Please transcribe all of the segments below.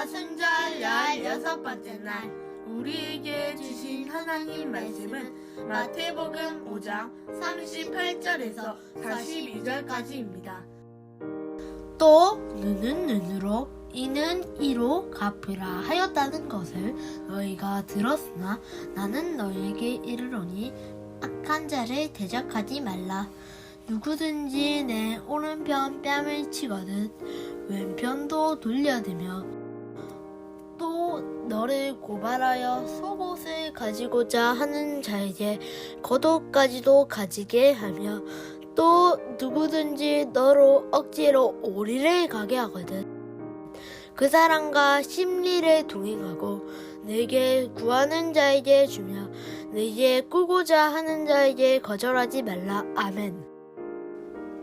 사순절 열 여섯 번째 날 우리에게 주신 하나님 말씀은 마태복음 5장 38절에서 42절까지입니다. 또 눈은 눈으로 이는 이로 갚으라 하였다는 것을 너희가 들었으나 나는 너희에게 이르노니 악한 자를 대적하지 말라 누구든지 내 오른편 뺨을 치거든 왼편도 돌려대며 또 너를 고발하여 속옷을 가지고자 하는 자에게 겉옷까지도 가지게 하며 또 누구든지 너로 억지로 오리를 가게 하거든. 그 사람과 심리를 동행하고 내게 구하는 자에게 주며 내게 꾸고자 하는 자에게 거절하지 말라. 아멘.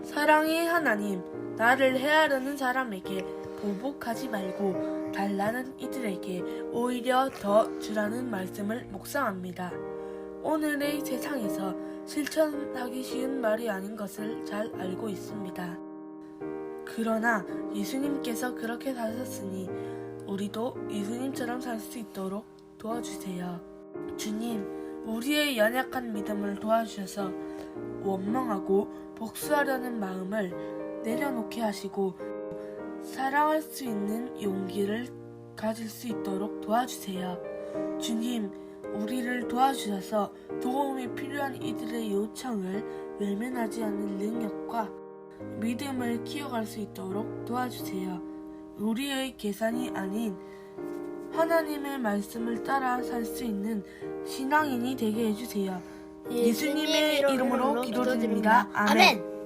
사랑의 하나님, 나를 헤아르는 사람에게 보복하지 말고 달라는 이들에게 오히려 더 주라는 말씀을 묵상합니다. 오늘의 세상에서 실천하기 쉬운 말이 아닌 것을 잘 알고 있습니다. 그러나 예수님께서 그렇게 사셨으니 우리도 예수님처럼 살 수 있도록 도와주세요. 주님, 우리의 연약한 믿음을 도와주셔서 원망하고 복수하려는 마음을 내려놓게 하시고 사랑할 수 있는 용기를 가질 수 있도록 도와주세요. 주님, 우리를 도와주셔서 도움이 필요한 이들의 요청을 외면하지 않는 능력과 믿음을 키워갈 수 있도록 도와주세요. 우리의 계산이 아닌 하나님의 말씀을 따라 살 수 있는 신앙인이 되게 해주세요. 예수님의 이름으로 기도드립니다. 아멘.